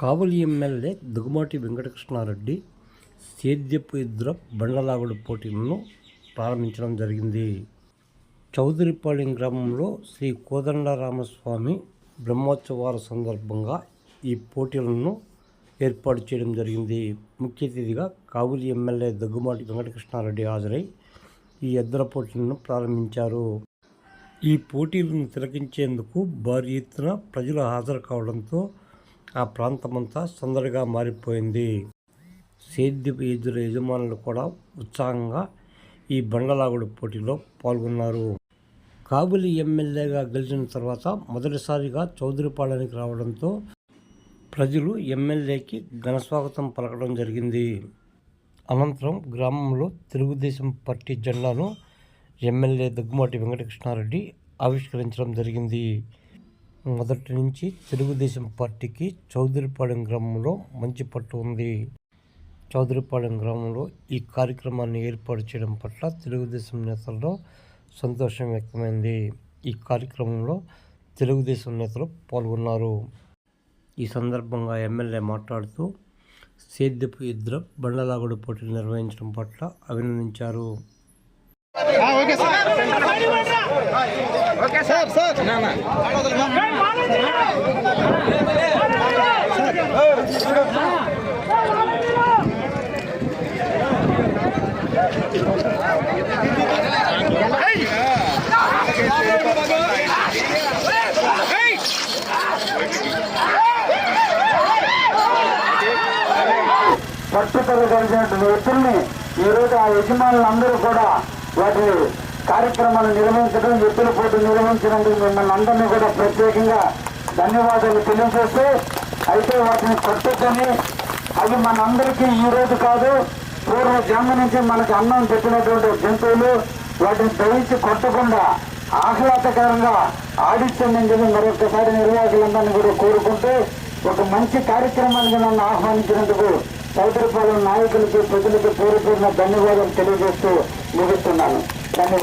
కావలి MLA దుగుమాటి Venkatakrishna Reddy సేద్యపు ఇద్దరు బండలాగుడు పోటీలను ప్రారంభించడం జరిగింది. చౌదరిపాళెం గ్రామంలో శ్రీ కోదండరామస్వామి బ్రహ్మోత్సవాల సందర్భంగా ఈ పోటీలను ఏర్పాటు చేయడం జరిగింది. ముఖ్య అతిథిగా కావులి ఎమ్మెల్యే దగ్గుమాటి వెంకటకృష్ణారెడ్డి హాజరై ఈ ఎద్దుల పోటీలను ప్రారంభించారు. ఈ పోటీలను తిలకించేందుకు భారీ ఎత్తున ప్రజలు హాజరు కావడంతో ఆ ప్రాంతమంతా సందడిగా మారిపోయింది. సేద్యపు ఎద్దుల యజమానులు కూడా ఉత్సాహంగా ఈ బండలాగుడు పోటీలో పాల్గొన్నారు. కాబులి ఎమ్మెల్యేగా గెలిచిన తర్వాత మొదటిసారిగా చౌదరిపాలెనికి రావడంతో ప్రజలు ఎమ్మెల్యేకి ఘనస్వాగతం పలకడం జరిగింది. అనంతరం గ్రామంలో తెలుగుదేశం పార్టీ జెండాను ఎమ్మెల్యే దగ్గుమాటి వెంకటకృష్ణారెడ్డి ఆవిష్కరించడం జరిగింది. మొదటి నుంచి తెలుగుదేశం పార్టీకి చౌదరిపాలెం గ్రామంలో మంచి పట్టు ఉంది. చౌదరిపాలెం గ్రామంలో ఈ కార్యక్రమాన్ని ఏర్పాటు చేయడం పట్ల తెలుగుదేశం నేతల్లో సంతోషం వ్యక్తమైంది. ఈ కార్యక్రమంలో తెలుగుదేశం నేతలు పాల్గొన్నారు. ఈ సందర్భంగా ఎమ్మెల్యే మాట్లాడుతూ సేద్యపు ఇద్దరు బండలాగుడు పోటీలు నిర్వహించడం పట్ల అభినందించారు. Okay sir. Okay sir. Sir. పట్టుదల కలిగినటువంటి వ్యక్తుల్ని ఈరోజు ఆ యజమానులందరూ కూడా వాటిని కార్యక్రమాలు నిర్వహించడం ఎత్తుల పోటీ నిర్వహించినందుకు మిమ్మల్ని అందరినీ కూడా ప్రత్యేకంగా ధన్యవాదాలు తెలియజేస్తూ అయితే వాటిని కొట్టుకొని అవి మనందరికీ ఈ రోజు కాదు పూర్వ జన్మ నుంచి మనకి అన్నం పెట్టినటువంటి జంతువులు వాటిని దయించి కొట్టకుండా ఆహ్లాదకరంగా ఆడిచ్చండి చెప్పి మరొకసారి నిర్వాహకులందరినీ కూడా కోరుకుంటూ ఒక మంచి కార్యక్రమానికి నన్ను ఆహ్వానించినందుకు సౌదరిపాలెం నాయకులకి ప్రజలకు పూర్వపూర్ణ ధన్యవాదాలు తెలియజేస్తూ ముగిస్తున్నాను. ధన్యవాదాలు.